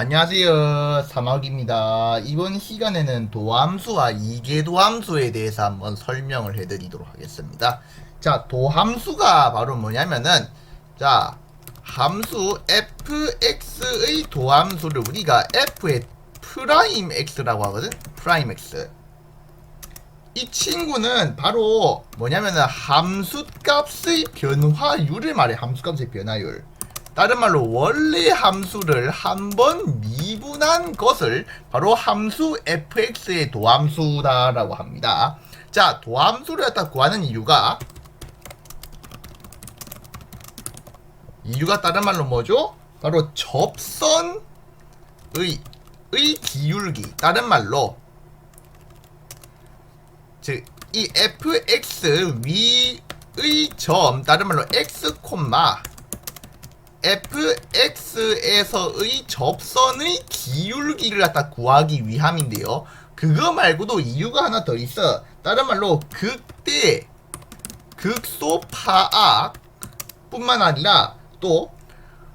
안녕하세요. 사막입니다. 이번 시간에는 도함수와 이계도함수에 대해서 한번 설명을 해드리도록 하겠습니다. 자, 도함수가 바로 뭐냐면은, 자, 함수 fx의 도함수를 우리가 f의 프라임 x라고 하거든? 프라임 x. 이 친구는 바로 뭐냐면은 함수 값의 변화율을 말해, 함수 값의 변화율. 다른 말로 원래 함수를 한 번 미분한 것을 바로 함수 fx의 도함수다라고 합니다. 자, 도함수를 갖다 구하는 이유가 이유가 다른 말로 뭐죠? 바로 접선의 의 기울기 다른 말로 즉 이 fx 위의 점 다른 말로 x 콤마 fx에서의 접선의 기울기를 갖다 구하기 위함인데요. 그거 말고도 이유가 하나 더 있어. 다른 말로 극대 극소 파악 뿐만 아니라 또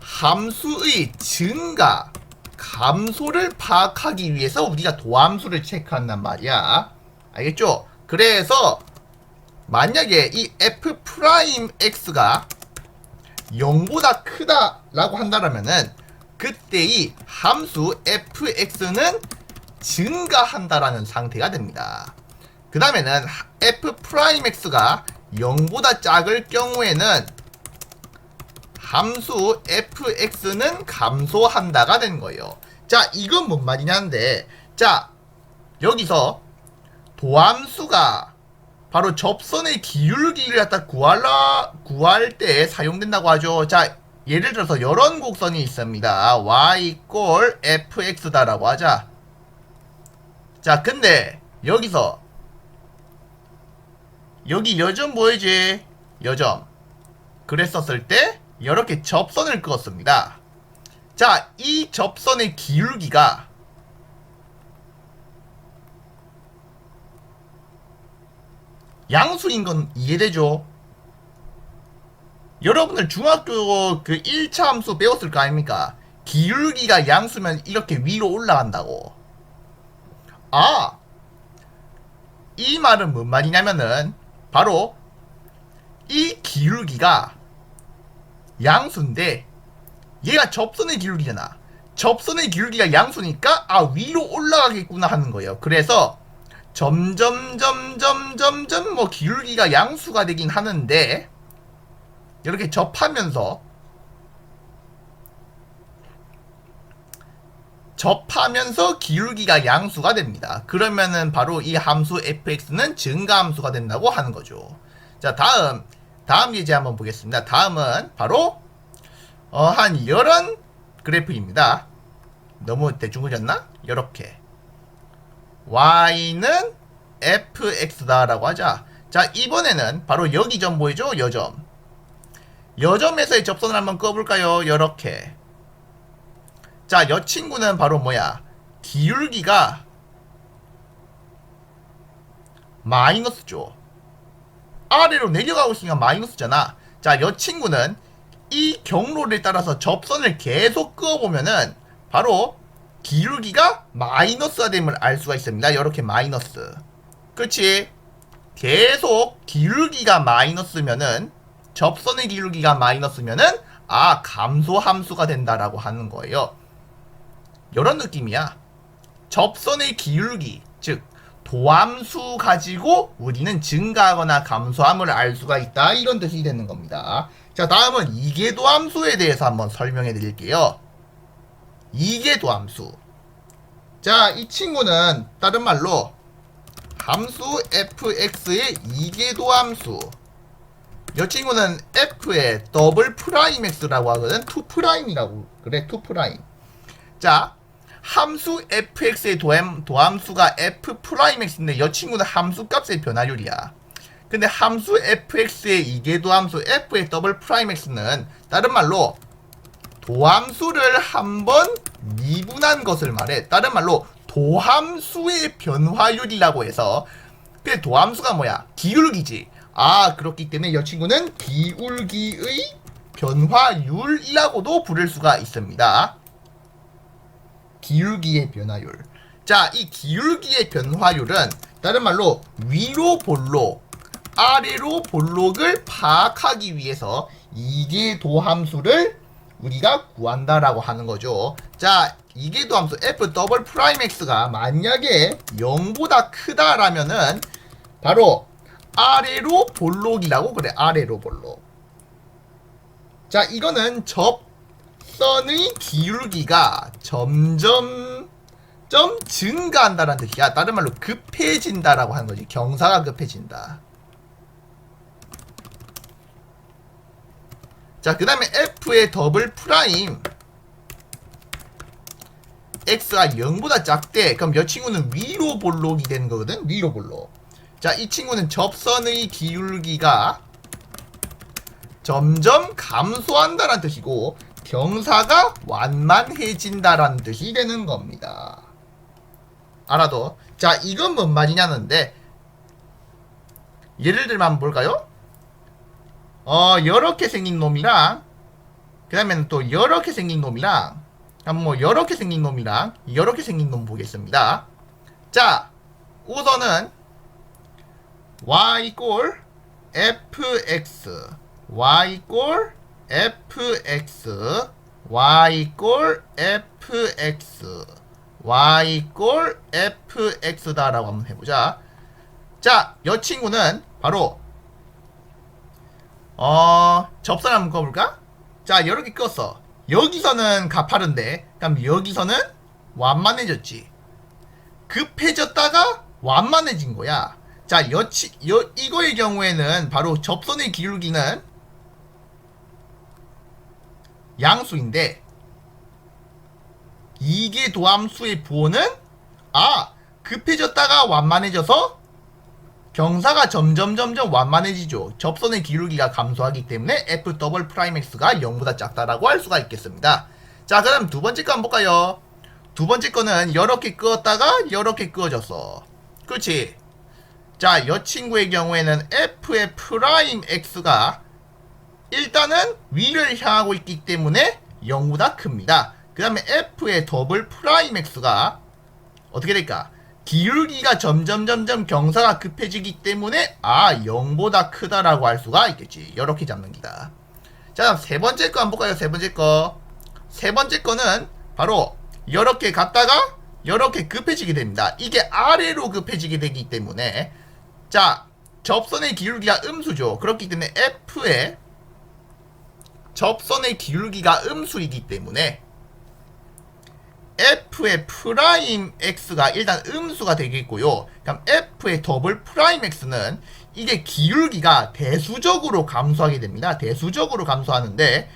함수의 증가 감소를 파악하기 위해서 우리가 도함수를 체크한단 말이야. 알겠죠? 그래서 만약에 이 f 프라임 x가 0보다 크다라고 한다라면은 그때 이 함수 fx는 증가한다라는 상태가 됩니다. 그 다음에는 f 프라임 x가 0보다 작을 경우에는 함수 fx는 감소한다가 된 거예요. 자, 이건 뭔 말이냐는데, 자, 여기서 도함수가 바로 접선의 기울기를 갖다 구하라, 구할 때 사용된다고 하죠. 자, 예를 들어서 이런 곡선이 있습니다. y 꼴 fx다라고 하자. 자, 근데 여기서 여기 여점 보이지? 여점. 그랬었을 때 이렇게 접선을 그었습니다. 자, 이 접선의 기울기가 양수인 건 이해되죠? 여러분들 중학교 그 1차 함수 배웠을 거 아닙니까? 기울기가 양수면 이렇게 위로 올라간다고. 아! 이 말은 뭔 말이냐면은, 바로, 이 기울기가 양수인데, 얘가 접선의 기울기잖아. 접선의 기울기가 양수니까, 아, 위로 올라가겠구나 하는 거예요. 그래서, 점점 점점 점점 뭐 기울기가 양수가 되긴 하는데 이렇게 접하면서 접하면서 기울기가 양수가 됩니다. 그러면은 바로 이 함수 fx는 증가함수가 된다고 하는 거죠. 자, 다음 다음 예제 한번 보겠습니다. 다음은 바로 어, 한 이런 그래프입니다. 너무 대충 그렸나? 이렇게 y는 fx다라고 하자. 자, 이번에는 바로 여기 점 보이죠? 여점. 여점에서의 접선을 한번 꺼볼까요? 이렇게. 자, 여 친구는 바로 뭐야? 기울기가 마이너스죠. 아래로 내려가고 있으니까 마이너스잖아. 자, 여 친구는 이 경로를 따라서 접선을 계속 그어보면은 바로 기울기가 마이너스가 됨을 알 수가 있습니다. 이렇게 마이너스. 그렇지? 계속 기울기가 마이너스면은 접선의 기울기가 마이너스면은 아 감소 함수가 된다라고 하는 거예요. 이런 느낌이야. 접선의 기울기 즉 도함수 가지고 우리는 증가하거나 감소함을 알 수가 있다 이런 뜻이 되는 겁니다. 자 다음은 이계도함수에 대해서 한번 설명해 드릴게요. 이계도함수. 자, 이 친구는 다른 말로 함수 fx의 이계도 함수. 이 친구는 f의 더블 프라임 x라고 하거든. 2 프라임이라고 그래. 2 프라임. 자, 함수 fx의 도함, 도함수가 f 프라임 x인데 이 친구는 함수 값의 변화율이야. 근데 함수 fx의 이계도 함수 f의 더블 프라임 x는 다른 말로 도함수를 한 번 미분한 것을 말해. 다른 말로 도함수의 변화율이라고 해서 그 도함수가 뭐야? 기울기지. 아 그렇기 때문에 이 친구는 기울기의 변화율이라고도 부를 수가 있습니다. 기울기의 변화율. 자, 이 기울기의 변화율은 다른 말로 위로 볼록, 아래로 볼록을 파악하기 위해서 이계 도 함수를 우리가 구한다라고 하는 거죠. 자, 이계도 함수 f 더블 프라임 x가 만약에 0보다 크다라면은 바로 아래로 볼록이라고 그래. 아래로 볼록. 자, 이거는 접선의 기울기가 점점 점 증가한다는 뜻이야. 다른 말로 급해진다라고 하는 거지. 경사가 급해진다. 자, 그 다음에 F의 더블 프라임 X가 0보다 작대. 그럼 이 친구는 위로 볼록이 되는 거거든. 위로 볼록. 자, 이 친구는 접선의 기울기가 점점 감소한다는 뜻이고 경사가 완만해진다라는 뜻이 되는 겁니다. 알아도 자 이건 뭔 말이냐는데 예를 들면 볼까요? 어 이렇게 생긴 놈이랑 그 다음에는 또 이렇게 생긴 놈이랑 뭐 이렇게 생긴 놈이랑 이렇게 생긴 놈 보겠습니다. 자 우선은 y 꼴 fx y 꼴 fx y 꼴 fx y 꼴 fx다라고 한번 해보자. 자, 이 친구는 바로 어 접선 한번 꺼볼까? 자, 이렇게 껐어. 여기서는 가파른데, 그럼 여기서는 완만해졌지. 급해졌다가 완만해진 거야. 자, 여치, 여, 이거의 경우에는 바로 접선의 기울기는 양수인데 이게 도함수의 부호는 아 급해졌다가 완만해져서 경사가 점점 점점 완만해지죠. 접선의 기울기가 감소하기 때문에 f 더블 프라임 x가 0보다 작다라고 할 수가 있겠습니다. 자, 그럼 두 번째 거 한번 볼까요? 두 번째 거는 이렇게 끄었다가 이렇게 끄어졌어. 그렇지? 자, 이 친구의 경우에는 f의 프라임 x가 일단은 위를 향하고 있기 때문에 0보다 큽니다. 그 다음에 f의 더블 프라임 x가 어떻게 될까? 기울기가 점점 점점 경사가 급해지기 때문에 아 0보다 크다라고 할 수가 있겠지. 이렇게 잡는 기다. 자, 세 번째 거 한번 볼까요? 세 번째 거. 세 번째 거는 바로 이렇게 갔다가 이렇게 급해지게 됩니다. 이게 아래로 급해지게 되기 때문에 자 접선의 기울기가 음수죠. 그렇기 때문에 f의 접선의 기울기가 음수이기 때문에 f의 프라임 x가 일단 음수가 되겠고요. 그럼 f의 더블 프라임 x는 이게 기울기가 대수적으로 감소하게 됩니다. 대수적으로 감소하는데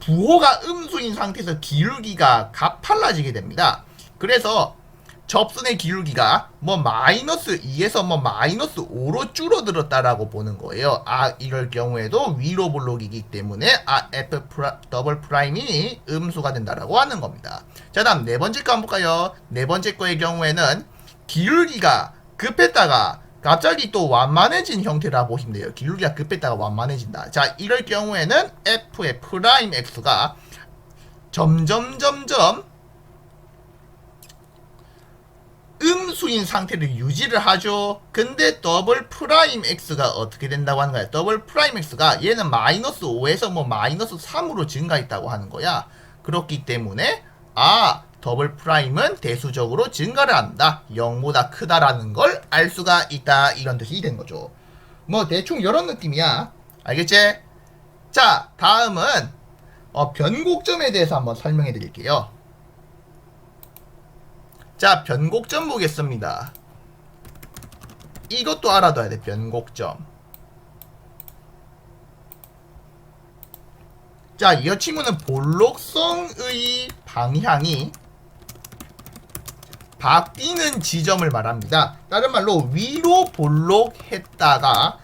부호가 음수인 상태에서 기울기가 가팔라지게 됩니다. 그래서 접선의 기울기가 뭐 마이너스 2에서 뭐 마이너스 5로 줄어들었다라고 보는 거예요. 아 이럴 경우에도 위로 볼록이기 때문에 아 f 프라, 더블 프라임이 음수가 된다라고 하는 겁니다. 자 다음 네 번째 거 한번 볼까요? 네 번째 거의 경우에는 기울기가 급했다가 갑자기 또 완만해진 형태라 보시면 돼요. 기울기가 급했다가 완만해진다. 자 이럴 경우에는 f의 프라임 x가 점점 점점 음수인 상태를 유지를 하죠. 근데 더블 프라임 x가 어떻게 된다고 하는 거야? 더블 프라임 x가 얘는 마이너스 5에서 뭐 마이너스 3으로 증가했다고 하는 거야. 그렇기 때문에 아 더블 프라임은 대수적으로 증가를 한다. 0보다 크다라는 걸 알 수가 있다. 이런 뜻이 된 거죠. 뭐 대충 이런 느낌이야. 알겠지? 자 다음은 어, 변곡점에 대해서 한번 설명해 드릴게요. 자, 변곡점 보겠습니다. 이것도 알아둬야 돼, 변곡점. 자, 이 친구는 볼록성의 방향이 바뀌는 지점을 말합니다. 다른 말로 위로 볼록했다가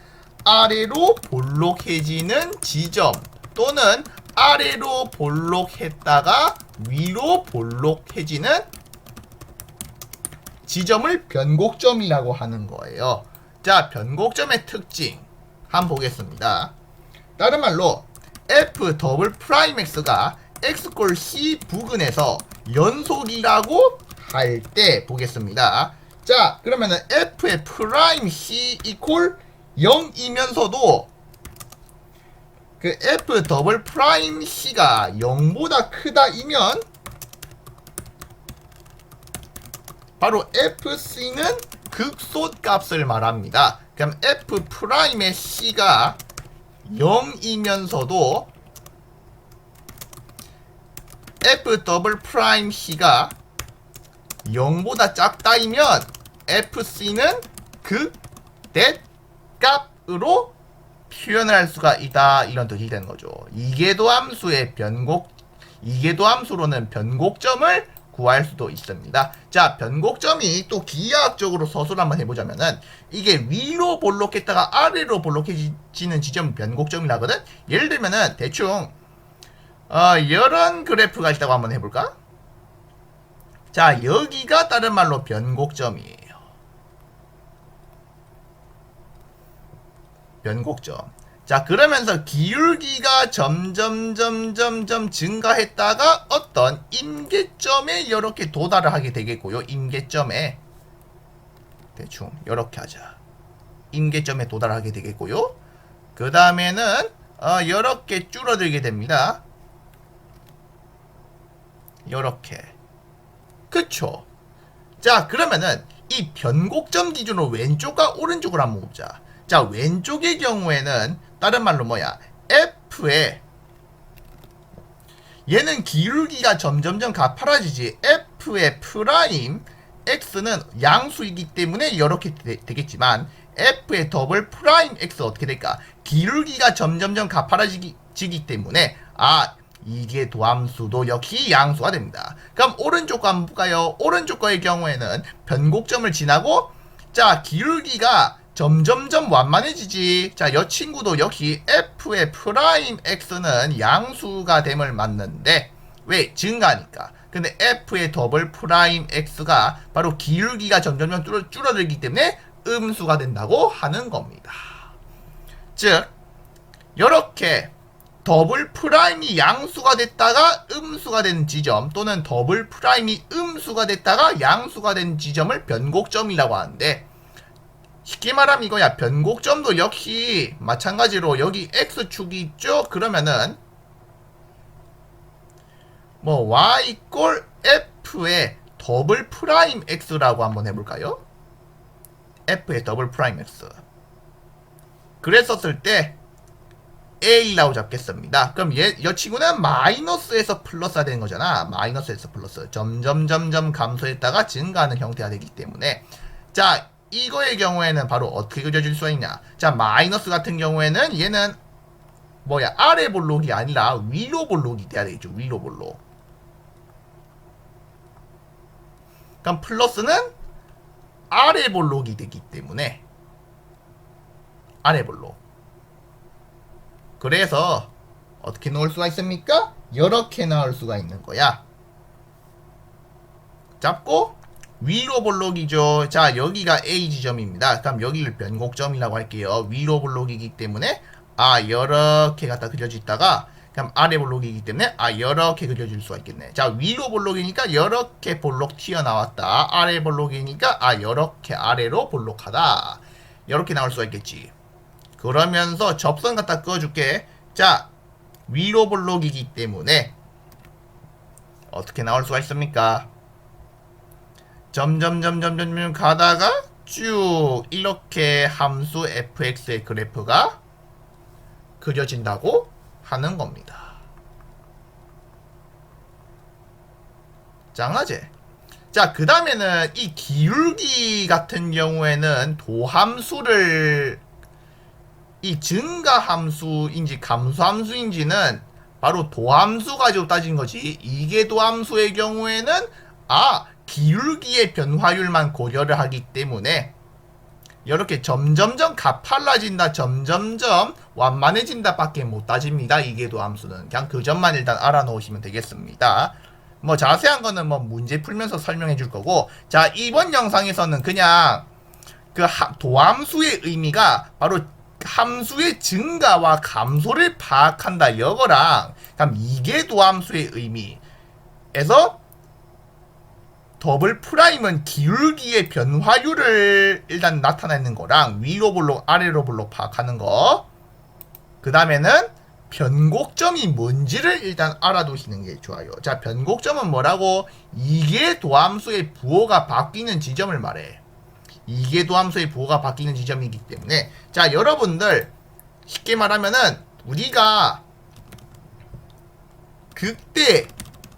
아래로 볼록해지는 지점 또는 아래로 볼록했다가 위로 볼록해지는 지점을 변곡점이라고 하는 거예요. 자, 변곡점의 특징 한번 보겠습니다. 다른 말로 f 더블 프라임 x가 x꼴 c 부근에서 연속이라고 할 때 보겠습니다. 자, 그러면은 f의 프라임 c 이퀄 0이면서도 그 f 더블 프라임 c가 0보다 크다이면 바로 fc는 극소값 값을 말합니다. 그럼 f 프라임의 c가 0이면서도 f 더블 프라임 c가 0보다 작다이면 fc는 극대 값으로 표현을 할 수가 있다 이런 뜻이 되는 거죠. 이계도 함수의 변곡 이계도 함수로는 변곡점을 구할 수도 있습니다. 자, 변곡점이 또 기하학적으로 서술 한번 해보자면은 이게 위로 볼록했다가 아래로 볼록해지는 지점 변곡점이라거든. 예를 들면은 대충 어, 이런 그래프가 있다고 한번 해볼까? 자, 여기가 다른 말로 변곡점이에요. 변곡점. 자, 그러면서 기울기가 점점, 점점, 점 증가했다가 어떤 임계점에 이렇게 도달을 하게 되겠고요. 임계점에. 대충, 이렇게 하자. 임계점에 도달하게 되겠고요. 그 다음에는, 어, 이렇게 줄어들게 됩니다. 이렇게. 그쵸? 자, 그러면은, 이 변곡점 기준으로 왼쪽과 오른쪽을 한번 보자. 자, 왼쪽의 경우에는 다른 말로 뭐야? F에 얘는 기울기가 점점점 가파라지지. F의 프라임 X는 양수이기 때문에 이렇게 되, 겠지만 F의 더블 프라임 X 어떻게 될까? 기울기가 점점점 가파라지기 지기 때문에 아 이게 도함수도 역시 양수가 됩니다. 그럼 오른쪽 거 한번 볼까요? 오른쪽 거의 경우에는 변곡점을 지나고 자 기울기가 점점점 완만해지지. 자, 여 친구도 역시 f의 프라임 x는 양수가 됨을 맞는데 왜? 증가니까. 근데 f의 더블 프라임 x가 바로 기울기가 점점점 줄어, 줄어들기 때문에 음수가 된다고 하는 겁니다. 즉, 이렇게 더블 프라임이 양수가 됐다가 음수가 된 지점 또는 더블 프라임이 음수가 됐다가 양수가 된 지점을 변곡점이라고 하는데 쉽게 말하면 이거야. 변곡점도 역시 마찬가지로 여기 x축이 있죠? 그러면은 뭐 y 꼴 f의 더블 프라임 x라고 한번 해볼까요? f의 더블 프라임 x 그랬었을 때 a라고 잡겠습니다. 그럼 얘, 이 친구는 마이너스에서 플러스가 되는 거잖아. 마이너스에서 플러스. 점점점점 감소했다가 증가하는 형태가 되기 때문에 자 이거의 경우에는 바로 어떻게 그려질 수가 있냐? 자 마이너스 같은 경우에는 얘는 뭐야? 아래 볼록이 아니라 위로 볼록이 돼야 되겠죠 위로 볼록. 그럼 플러스는 아래 볼록이 되기 때문에 아래 볼록. 그래서 어떻게 넣을 수가 있습니까? 이렇게 넣을 수가 있는 거야. 잡고 위로 볼록이죠. 자, 여기가 A 지점입니다. 그럼 여기를 변곡점이라고 할게요. 위로 볼록이기 때문에 아, 이렇게 갖다 그려지다가 그럼 아래 볼록이기 때문에 아, 이렇게 그려질 수가 있겠네. 자, 위로 볼록이니까 이렇게 볼록 튀어나왔다. 아래 볼록이니까 아, 이렇게 아래로 볼록하다. 이렇게 나올 수가 있겠지. 그러면서 접선 갖다 그어줄게. 자, 위로 볼록이기 때문에 어떻게 나올 수가 있습니까? 점점점점점 가다가 쭉 이렇게 함수 fx의 그래프가 그려진다고 하는 겁니다. 짱하지? 자, 그 다음에는 이 기울기 같은 경우에는 도함수를 이 증가함수인지 감소함수인지는 바로 도함수 가지고 따진 거지. 이게 도함수의 경우에는 아, 기울기의 변화율만 고려를 하기 때문에 이렇게 점점점 가팔라진다 점점점 완만해진다 밖에 못 따집니다. 이계도 함수는. 그냥 그 점만 일단 알아놓으시면 되겠습니다. 뭐 자세한 거는 뭐 문제 풀면서 설명해 줄 거고. 자 이번 영상에서는 그냥 그 도함수의 의미가 바로 함수의 증가와 감소를 파악한다 이거랑. 그럼 이계 도함수의 의미에서 더블 프라임은 기울기의 변화율을 일단 나타내는 거랑 위로 볼록 아래로 볼록 파악하는 거. 그 다음에는 변곡점이 뭔지를 일단 알아두시는 게 좋아요. 자, 변곡점은 뭐라고? 이게 도함수의 부호가 바뀌는 지점을 말해. 이게 도함수의 부호가 바뀌는 지점이기 때문에 자, 여러분들 쉽게 말하면은 우리가 극대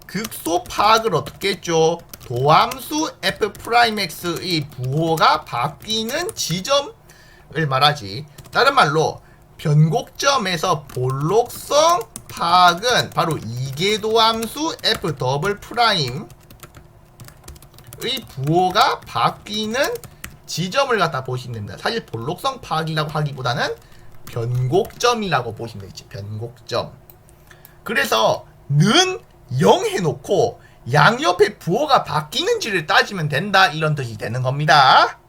극소 파악을 어떻게 했죠? 도함수 f 프라임 x의 부호가 바뀌는 지점을 말하지. 다른 말로 변곡점에서 볼록성 파악은 바로 이계도함수 f 더블 프라임의 부호가 바뀌는 지점을 갖다 보시면 됩니다. 사실 볼록성 파악이라고 하기보다는 변곡점이라고 보시면 되지. 변곡점. 그래서 는 0 해놓고 양옆의 부호가 바뀌는지를 따지면 된다 이런 뜻이 되는 겁니다.